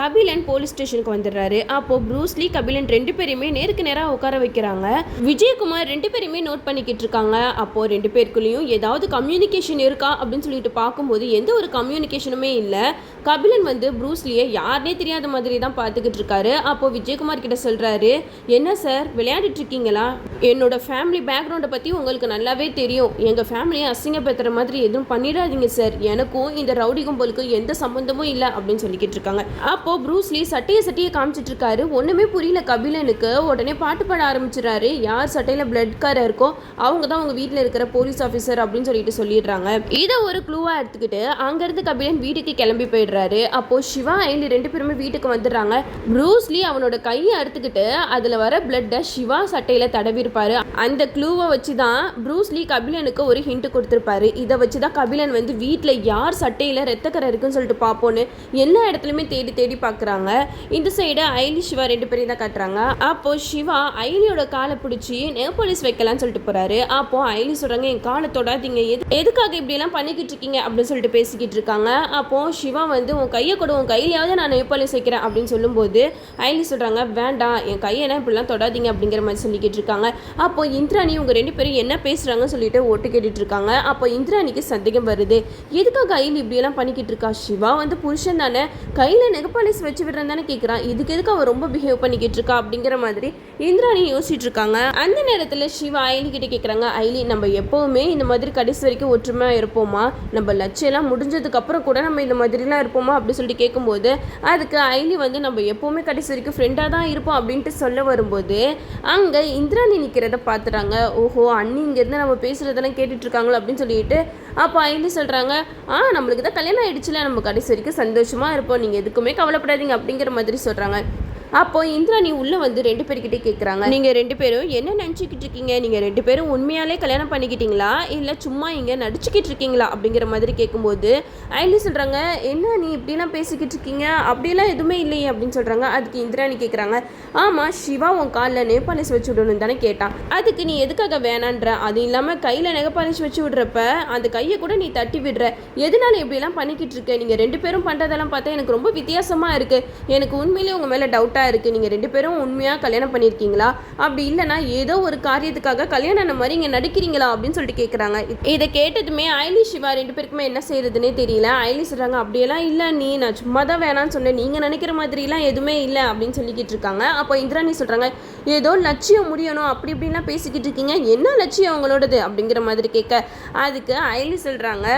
Kabilan police ஸ்டேஷனுக்கு வந்துடுறாரு. அப்போ ப்ரூஸ்லி கபிலன் ரெண்டு பேருமே நேருக்கு நேராக உட்கார வைக்கிறாங்க. விஜயகுமார் ரெண்டு பேருமே நோட் பண்ணிக்கிட்டு இருக்காங்க. அப்போ ரெண்டு பேருக்குள்ளேயும் ஏதாவது கம்யூனிகேஷன் இருக்கா அப்படின்னு சொல்லிட்டு பார்க்கும்போது எந்த ஒரு கம்யூனிகேஷனுமே இல்லை. கபிலன் வந்து ப்ரூஸ்லியை யாருனே தெரியாத மாதிரி தான் பார்த்துக்கிட்டு இருக்காரு. அப்போ விஜயகுமார் கிட்ட சொல்றாரு என்ன சார் விளையாடிட்டு இருக்கீங்களா? என்னோட ஃபேமிலி பேக்ரவுண்டை பற்றி உங்களுக்கு நல்லாவே தெரியும். எங்கள் ஃபேமிலியை அசிங்கப்படுத்துற மாதிரி எதுவும் பண்ணிடாதீங்க சார் எனக்கும் இந்த ரவுடி கும்பலுக்கும் எந்த சம்மந்தமும் இல்லை. அப்படின்னு சொல்லிக்கிட்டு இருக்காங்க. அப்போ ப்ரூஸ்லி சட்டையை சட்டையை காமிச்சிட்டு இருக்காரு ஒன்றுமே புரியல கபிலனுக்கு. உடனே பாட்டு பாட ஆரம்பிச்சிடறாரு. யார் சட்டையில் பிளட் கார இருக்கோ அவங்க தான் அவங்க வீட்டில் இருக்கிற போலீஸ் ஆஃபீஸர் அப்படின்னு சொல்லிட்டு சொல்லிடுறாங்க. இதை ஒரு க்ளூவாக எடுத்துக்கிட்டு அங்கேருந்து கபிலன் வீட்டுக்கு கிளம்பி போயிடுறாரு. அப்போ சிவா ஐந்து ரெண்டு பேருமே வீட்டுக்கு வந்துடுறாங்க. ப்ரூஸ்லி அவனோட கையை அறுத்துக்கிட்டு அதில் வர பிளட்டை சிவா சட்டையில் தடவிருப்பாரு அந்த க்ளூவை வச்சு தான் ப்ரூஸ்லி கபிலனுக்கு ஒரு ஹிண்ட் கொடுத்துருப்பாரு. இதை வச்சு தான் கபிலன் வந்து வீட்டில் யார் சட்டையில் ரத்தக்கரை இருக்குன்னு சொல்லிட்டு பார்ப்போன்னு எல்லா இடத்துலையுமே தேடி தேடி பார்க்குறாங்க இந்த சைடு ஐலி சிவா ரெண்டு பேரையும் தான் காட்டுறாங்க. அப்போ சிவா ஐலியோட காலை பிடிச்சி நெபபோலீஸ் வைக்கலாம்னு சொல்லிட்டு போறாரு. அப்போ ஐலி சொல்றாங்க என் காலை தொடாதீங்க. எது எதுக்காக இப்படியெல்லாம் பண்ணிக்கிட்டு இருக்கீங்க? அப்படின்னு சொல்லிட்டு பேசிக்கிட்டு இருக்காங்க. அப்போ சிவா வந்து உன் கையை கொடு உன் கையிலையாவது நான் நெல் வைக்கிறேன். அப்படின்னு சொல்லும்போது ஐலி சொல்றாங்க வேண்டாம். என் கையெல்லாம் இப்படிலாம் தொடாதீங்க. அப்படிங்கிற மாதிரி சொல்லிக்கிட்டு இருக்காங்க. அப்போ இந்திராணி உங்க ரெண்டு பேரும் என்ன பேசுறாங்கன்னு சொல்லிட்டு ஓட்டு கேட்டுட்டு இருக்காங்க. அப்போ இந்திராணிக்கு சந்தேகம் வருது. எதுக்காக ஐலி இப்படியெல்லாம் பண்ணிக்கிட்டு இருக்கா? சிவா வந்து புருஷன் தானே. கையில் நெகப்பாலிஸ் வச்சு விடுறேன் தானே கேட்குறான் இதுக்கு எதுக்கு அவன் ரொம்ப பிஹேவ் பண்ணிக்கிட்டு இருக்கா அப்படிங்கிற மாதிரி இந்திராணி யோசிச்சுட்டு இருக்காங்க அந்த நேரத்தில் சிவா ஐலி கிட்ட கேட்குறாங்க ஐலி நம்ம எப்போவுமே இந்த மாதிரி கடைசி வரைக்கும் ஒற்றுமையாக இருப்போமா? நம்ம லட்சியெல்லாம் முடிஞ்சதுக்கு அப்புறம் கூட நம்ம இந்த மாதிரிலாம் இருப்போமா? அப்படின்னு சொல்லிட்டு கேட்கும்போது அதுக்கு ஐலி வந்து நம்ம எப்போவுமே கடைசி வரைக்கும் ஃப்ரெண்டாக தான் இருப்போம் அப்படின்ட்டு சொல்ல வரும்போது அங்கே இந்திராணி நிற்கிறத பார்த்துறாங்க ஓஹோ அண்ணி இங்கேருந்து நம்ம பேசுகிறதெல்லாம் கேட்டுட்ருக்காங்களோ? அப்படின்னு சொல்லிட்டு அப்போ ஐலி சொல்கிறாங்க ஆ நம்மளுக்கு தான் கல்யாணம் ஆகிடுச்சுல நம்ம கடைசி வரைக்கும் சந்தோஷமாக இருப்போம். நீங்கள் எதுக்குமே கவலைப்படாதீங்க அப்படிங்கிற மாதிரி சொல்கிறாங்க அப்போ இந்திராணி உள்ளே வந்து ரெண்டு பேர்கிட்ட கேட்குறாங்க நீங்கள் ரெண்டு பேரும் என்ன நினச்சிக்கிட்டு இருக்கீங்க? நீங்கள் ரெண்டு பேரும் உண்மையாலே கல்யாணம் பண்ணிக்கிட்டீங்களா? இல்லை சும்மா இங்கே நடிச்சுக்கிட்டு இருக்கீங்களா? அப்படிங்கிற மாதிரி கேட்கும்போது ஐலி சொல்கிறாங்க என்ன நீ இப்படிலாம் பேசிக்கிட்டு இருக்கீங்க? அப்படிலாம் எதுவுமே இல்லையே அப்படின்னு சொல்கிறாங்க அதுக்கு இந்திராணி கேட்குறாங்க ஆமாம் சிவா உன் காலில் நெகப்பாலிஸ் வச்சு விடணும் தானே கேட்டான். அதுக்கு நீ எதுக்காக வேணான்ற? அது இல்லாமல் கையில் நெகப்பாலிஸ் வச்சு விடுறப்ப அந்த கையை கூட நீ தட்டி விடுற. எதனால இப்படிலாம் பண்ணிக்கிட்டு இருக்க? நீங்கள் ரெண்டு பேரும் பண்ணுறதெல்லாம் பார்த்தா எனக்கு ரொம்ப வித்தியாசமாக இருக்குது எனக்கு உண்மையிலேயே உங்கள் மேலே டவுட்டாக இருக்குது நீங்கள் ரெண்டு பேரும் உண்மையாக கல்யாணம் பண்ணியிருக்கீங்களா அப்படி இல்லைனா ஏதோ ஒரு காரியத்துக்காக கல்யாணம் ஆன மாதிரி இங்கே நடிக்கிறீங்களா? அப்படின்னு சொல்லிட்டு கேட்குறாங்க இதை கேட்டதுமே ஐலி சிவா ரெண்டு பேருக்குமே என்ன செய்யறதுன்னே தெரியல. ஐலி சொல்கிறாங்க அப்படியெல்லாம் இல்லை நீ நான் சும்மா தான் வேணான்னு சொன்னேன். நீங்கள் நினைக்கிற மாதிரிலாம் எதுவுமே இல்லை. அப்படின்னு சொல்லிக்கிட்டு இருக்காங்க. அப்போ இந்திராணி சொல்கிறாங்க ஏதோ லட்சியம் முடியணும். அப்படி இப்படின்லாம் பேசிக்கிட்டு இருக்கீங்க. என்ன லட்சியம் அவங்களோடது அப்படிங்கிற மாதிரி கேட்க அதுக்கு ஐலி சொல்கிறாங்க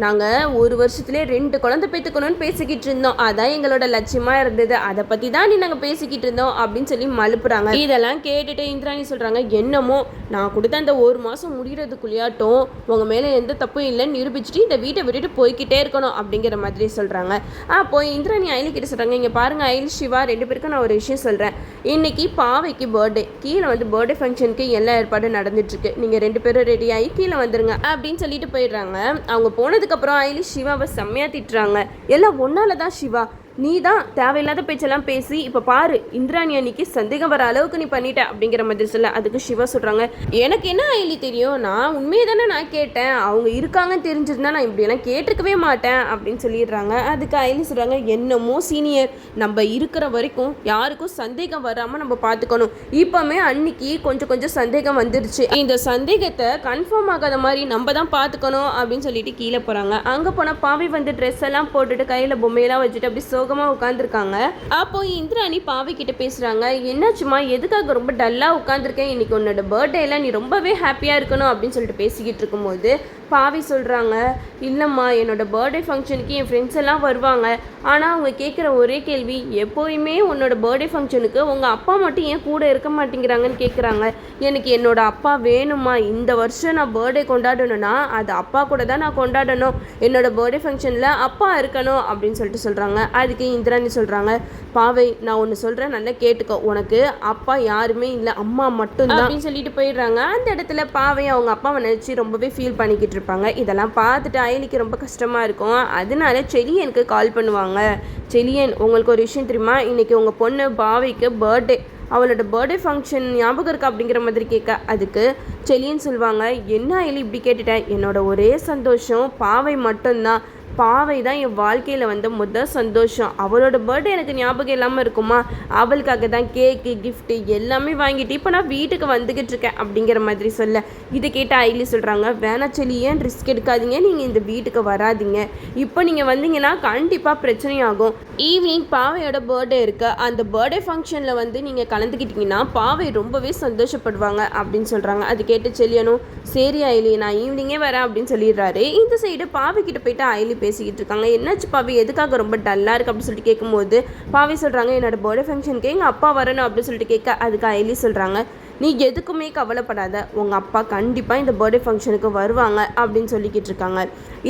நாங்கள் ஒரு வருஷத்துலேயே ரெண்டு குழந்தை பேத்துக்கணும்னு பேசிக்கிட்டு இருந்தோம். அதான் எங்களோட லட்சியமாக இருந்தது. அதை பற்றி தான் நீ நாங்கள் பேசிக்கிட்டு இருந்தோம் அப்படின்னு சொல்லி மலுப்புறாங்க இதெல்லாம் கேட்டுட்டு இந்திராணி சொல்கிறாங்க என்னமோ நான் கொடுத்த அந்த ஒரு மாதம் முடிகிறதுக்குள்ளேயாட்டும் உங்கள் மேலே எந்த தப்பும் இல்லைன்னு நிரூபிச்சுட்டு இந்த வீட்டை விட்டுட்டு போய்க்கிட்டே இருக்கணும் அப்படிங்கிற மாதிரி சொல்கிறாங்க அப்போ இந்திராணி அயலி கிட்ட சொல்கிறாங்க இங்கே பாருங்கள் அயல் சிவா ரெண்டு பேருக்கும் நான் ஒரு விஷயம் சொல்கிறேன் இன்றைக்கி பாவைக்கு பர்த்டே கீழே வந்து பர்த்டே ஃபங்க்ஷனுக்கு எல்லா ஏற்பாடும் நடந்துட்டுருக்கு நீங்கள் ரெண்டு பேரும் ரெடி ஆகி கீழே வந்துருங்க அப்படின்னு சொல்லிட்டு போயிடுறாங்க. அவங்க போனதுக்கப்புறம் அயலி சிவாவை செம்மையாக திட்டுறாங்க. எல்லாம் ஒன்னால தான் சிவா. நீ தான் தேவையில்லாத பேச்செல்லாம் பேசி இப்போ பாரு இந்திராணி அன்னைக்கு சந்தேகம் வர அளவுக்கு நீ பண்ணிட்ட அப்படிங்கிற மாதிரி சொல்ல அதுக்கு சிவா சொல்கிறாங்க எனக்கு என்ன ஐலி தெரியும்? நான் உண்மையை தானே நான் கேட்டேன். அவங்க இருக்காங்கன்னு தெரிஞ்சிருந்தா நான் இப்படியெல்லாம் கேட்டிருக்கவே மாட்டேன் அப்படின்னு சொல்லிடுறாங்க. அதுக்கு ஐலி சொல்கிறாங்க என்னமோ சீனியர் நம்ம இருக்கிற வரைக்கும் யாருக்கும் சந்தேகம் வராமல் நம்ம பார்த்துக்கணும் இப்போமே அன்னைக்கு கொஞ்சம் கொஞ்சம் சந்தேகம் வந்துருச்சு. இந்த சந்தேகத்தை கன்ஃபார்ம் ஆகாத மாதிரி நம்ம தான் பார்த்துக்கணும் அப்படின்னு சொல்லிட்டு கீழே போகிறாங்க அங்கே போனால் பாவை வந்து ட்ரெஸ் எல்லாம் போட்டுட்டு கையில் பொம்மையெல்லாம் வச்சுட்டு அப்படி சோகமாக உட்காந்துருக்காங்க அப்போ இந்திராணி பாவை கிட்ட பேசுகிறாங்க என்னாச்சுமா எதுக்காக ரொம்ப டல்லாக உட்காந்துருக்கேன் இன்னைக்கு உன்னோட பர்த்டேல நீ ரொம்பவே ஹாப்பியாக இருக்கணும் அப்படின்னு சொல்லிட்டு பேசிக்கிட்டு இருக்கும்போது பாவி சொல்கிறாங்க இல்லைம்மா என்னோட பர்த்டே ஃபங்க்ஷனுக்கு என் ஃப்ரெண்ட்ஸ் எல்லாம் வருவாங்க. ஆனால் அவங்க கேட்குற ஒரே கேள்வி எப்போயுமே உன்னோட பர்த்டே ஃபங்க்ஷனுக்கு உங்கள் அப்பா மட்டும் ஏன் கூட இருக்க மாட்டேங்கிறாங்கன்னு கேட்குறாங்க எனக்கு என்னோட அப்பா வேணுமா இந்த வருஷம் நான் பர்த்டே கொண்டாடணும்னா அது அப்பா கூட தான் நான் கொண்டாடணும். என்னோட பர்த்டே ஃபங்க்ஷனில் அப்பா இருக்கணும் அப்படின்னு சொல்லிட்டு சொல்கிறாங்க அது அதுக்கு இந்திராணி சொல்கிறாங்க பாவை நான் ஒன்று சொல்கிறேன் நல்லா கேட்டுக்கோ. உனக்கு அப்பா யாருமே இல்லை அம்மா மட்டும்தான். அப்படின்னு சொல்லிட்டு போயிடுறாங்க. அந்த இடத்துல பாவை அவங்க அப்பாவை நினச்சி ரொம்பவே ஃபீல் பண்ணிக்கிட்டு இருப்பாங்க. இதெல்லாம் பார்த்துட்டு அயலிக்கு ரொம்ப கஷ்டமாக இருக்கும். அதனால செலியனுக்கு கால் பண்ணுவாங்க. செலியன் உங்களுக்கு ஒரு விஷயம் தெரியுமா? இன்னைக்கு உங்கள் பொண்ணு பாவைக்கு பர்த்டே அவளோட பர்த்டே ஃபங்க்ஷன் ஞாபகம் இருக்கா அப்படிங்கிற மாதிரி கேட்க. அதுக்கு செலியன் சொல்லுவாங்க என்ன அயலி இப்படி கேட்டுட்டேன் என்னோட ஒரே சந்தோஷம் பாவை மட்டும்தான். பாவை தான் என் வாழ்க்கையில் வந்த முதல் சந்தோஷம். அவளோட பர்த்டே எனக்கு ஞாபகம் இல்லாமல் இருக்குமா? அவளுக்காக தான் கேக்கு கிஃப்ட்டு எல்லாமே வாங்கிட்டு இப்போ நான் வீட்டுக்கு வந்துக்கிட்டு இருக்கேன் அப்படிங்கிற மாதிரி சொல்ல. இதை கேட்டு ஐலி சொல்கிறாங்க வேணா சொல்லி ஏன் ரிஸ்க் எடுக்காதீங்க? நீங்கள் இந்த வீட்டுக்கு வராதீங்க. இப்போ நீங்கள் வந்தீங்கன்னா கண்டிப்பாக பிரச்சனையாகும். ஈவினிங் பாவையோட பர்த்டே இருக்குது அந்த பர்த்டே ஃபங்க்ஷனில் வந்து நீங்கள் கலந்துக்கிட்டிங்கன்னா பாவை ரொம்பவே சந்தோஷப்படுவாங்க அப்படின்னு சொல்கிறாங்க அது கேட்டு செல்லியனும் சரி ஐலி நான் ஈவினிங்கே வரேன் அப்படின்னு சொல்லிடுறாரு. இந்த சைடு பாவை கிட்ட போயிட்டு ஐலி பேசிக்கிட்டு இருக்காங்க என்னாச்சு பாவி? எதுக்காக ரொம்ப டல்லாக இருக்குது அப்படின்னு சொல்லிட்டு கேட்கும்போது பாவி சொல்கிறாங்க என்னோட பர்த்டே ஃபங்க்ஷனுக்கு எங்கள் அப்பா வரணும் அப்படின்னு சொல்லிட்டு கேட்க அதுக்கு ஐலி சொல்கிறாங்க நீ எதுக்குமே கவலைப்படாத. உங்கள் அப்பா கண்டிப்பாக இந்த பர்த்டே ஃபங்க்ஷனுக்கு வருவாங்க அப்படின்னு சொல்லிக்கிட்டு இருக்காங்க.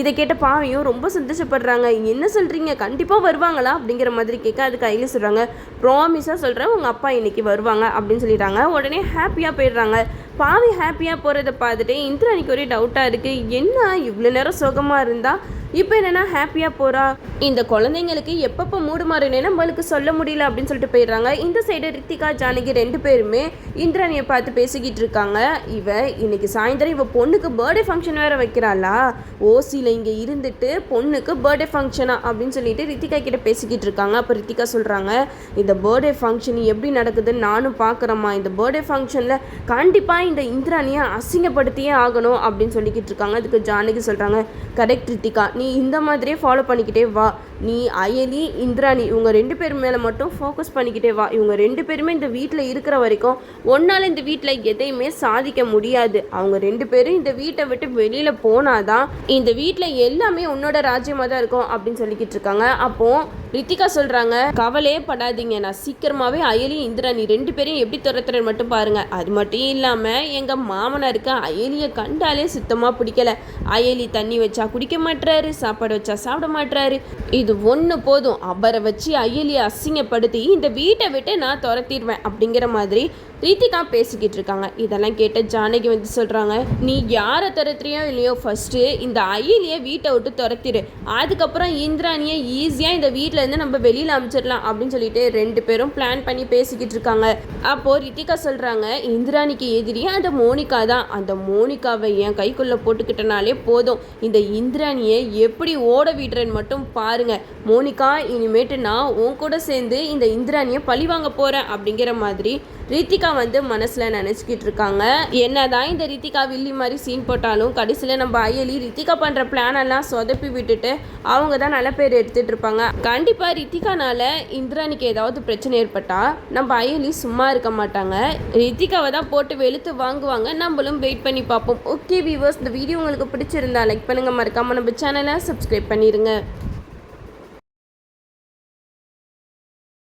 இதை கேட்ட பாவையும் ரொம்ப சந்தோஷப்படுறாங்க. என்ன சொல்கிறீங்க கண்டிப்பாக வருவாங்களா? அப்படிங்கிற மாதிரி கேட்க அதுக்கு ஐலி சொல்கிறாங்க ப்ராமிஸாக சொல்கிறேன் உங்கள் அப்பா இன்றைக்கி வருவாங்க அப்படின்னு சொல்லிடுறாங்க. உடனே ஹாப்பியாக போயிடுறாங்க. பாவி ஹாப்பியாக போகிறத பார்த்துட்டு இந்திராணிக்கு ஒரே டவுட்டாக இருக்குது என்ன? இவ்வளோ நேரம் சுகமாக இருந்தால் இப்போ என்னென்னா ஹாப்பியாக போகிறா இந்த குழந்தைங்களுக்கு எப்பப்போ மூடு மாறுனே நம்மளுக்கு சொல்ல முடியல அப்படின்னு சொல்லிட்டு போயிடுறாங்க. இந்த சைடு ரித்திகா ஜானகி ரெண்டு பேருமே இந்திராணியை பார்த்து பேசிக்கிட்டு இருக்காங்க. இவ இன்னைக்கு சாயந்தரம் இவ பொண்ணுக்கு பர்த்டே ஃபங்க்ஷன் வேற வைக்கிறாளா? ஓசியில் இங்கே இருந்துட்டு பொண்ணுக்கு பர்த்டே ஃபங்க்ஷனா அப்படின்னு சொல்லிட்டு ரித்திகா கிட்ட பேசிக்கிட்டு இருக்காங்க. அப்போ ரித்திகா சொல்கிறாங்க இந்த பர்த்டே ஃபங்க்ஷன் எப்படி நடக்குதுன்னு நானும் பார்க்குறேம்மா. இந்த பர்த்டே ஃபங்க்ஷனில் கண்டிப்பாக இந்த இந்திராணியை அசிங்கப்படுத்தியே ஆகணும் அப்படின்னு சொல்லிக்கிட்டு இருக்காங்க. அதுக்கு ஜானகி சொல்கிறாங்க கரெக்ட் ரித்திகா. நீ இந்த மாதிரியே ஃபாலோ பண்ணிக்கிட்டே வா. நீ அயலி இந்திராணி இவங்க ரெண்டு பேர் மேலே மட்டும் ஃபோக்கஸ் பண்ணிக்கிட்டே வா. இவங்க ரெண்டு பேருமே இந்த வீட்டில் இருக்கிற வரைக்கும் ஒன்றால் இந்த வீட்டில் எதையுமே சாதிக்க முடியாது. அவங்க ரெண்டு பேரும் இந்த வீட்டை விட்டு வெளியில் போனாதான் இந்த வீட்டில் எல்லாமே உன்னோட ராஜ்யமாக தான் இருக்கும் அப்படின்னு சொல்லிக்கிட்டு இருக்காங்க. அப்போது ரித்திகா சொல்கிறாங்க கவலையே படாதீங்க. நான் சீக்கிரமாகவே அயலி இந்திராணி ரெண்டு பேரையும் எப்படி துரத்துறேன்னு மட்டும் பாருங்கள் அது மட்டும் இல்லாமல் எங்கள் மாமனாருக்கு அயலியை கண்டாலே சுத்தமாக பிடிக்கல. அயலி தண்ணி வச்சா குடிக்க மாட்டுறாரு சாப்பாடு வச்சா சாப்பிட மாட்டுறாரு இது ஒன்று போதும். அவரை வச்சு அயலியை அசிங்கப்படுத்தி இந்த வீட்டை விட்டு நான் துரத்திடுவேன் அப்படிங்கிற மாதிரி ரீத்திகா பேசிக்கிட்டு இருக்காங்க இதெல்லாம் கேட்ட ஜானகி வந்து சொல்கிறாங்க நீ யாரை துரத்துறியோ இல்லையோ ஃபஸ்ட்டு இந்த அயிலியை வீட்டை விட்டு துரத்திடு அதுக்கப்புறம் இந்திராணியை ஈஸியாக இந்த வீட்டிலேருந்து நம்ம வெளியில் அமைச்சிடலாம் அப்படின்னு சொல்லிட்டு ரெண்டு பேரும் பிளான் பண்ணி பேசிக்கிட்டு இருக்காங்க அப்போது ரித்திகா சொல்கிறாங்க இந்திராணிக்கு எதிரியே? அந்த மோனிகா தான். அந்த மோனிகாவை என் கைக்குள்ளே போட்டுக்கிட்டனாலே போதும். இந்த இந்திராணியை எப்படி ஓட விடுறேன்னு மட்டும் பாருங்கள் மோனிகா இனிமேட்டு நான் உன் கூட சேர்ந்து இந்த இந்திராணியை பழி வாங்க போகிறேன் அப்படிங்கிற மாதிரி ரித்திகா வந்து மனசில் நினச்சிக்கிட்டு இருக்காங்க. என்னதான் இந்த ரித்திகா வில்லி மாதிரி சீன் போட்டாலும் கடைசியில் நம்ம அயலி ரித்திகா பண்ணுற பிளானெல்லாம் சொதப்பி விட்டுட்டு அவங்க தான் நல்ல பேர் எடுத்துகிட்டு இருப்பாங்க. கண்டிப்பாக ரித்திகானால இந்திராணிக்கு ஏதாவது பிரச்சனை ஏற்பட்டால் நம்ம அயலி சும்மா இருக்க மாட்டாங்க. ரித்திகாவை தான் போட்டு வெளுத்து வாங்குவாங்க. நம்மளும் வெயிட் பண்ணி பார்ப்போம். ஓகே வியூவர்ஸ் இந்த வீடியோ உங்களுக்கு பிடிச்சிருந்தா லைக் பண்ணுங்கள் மறக்காமல் நம்ம சேனலை சப்ஸ்கிரைப் பண்ணிடுங்க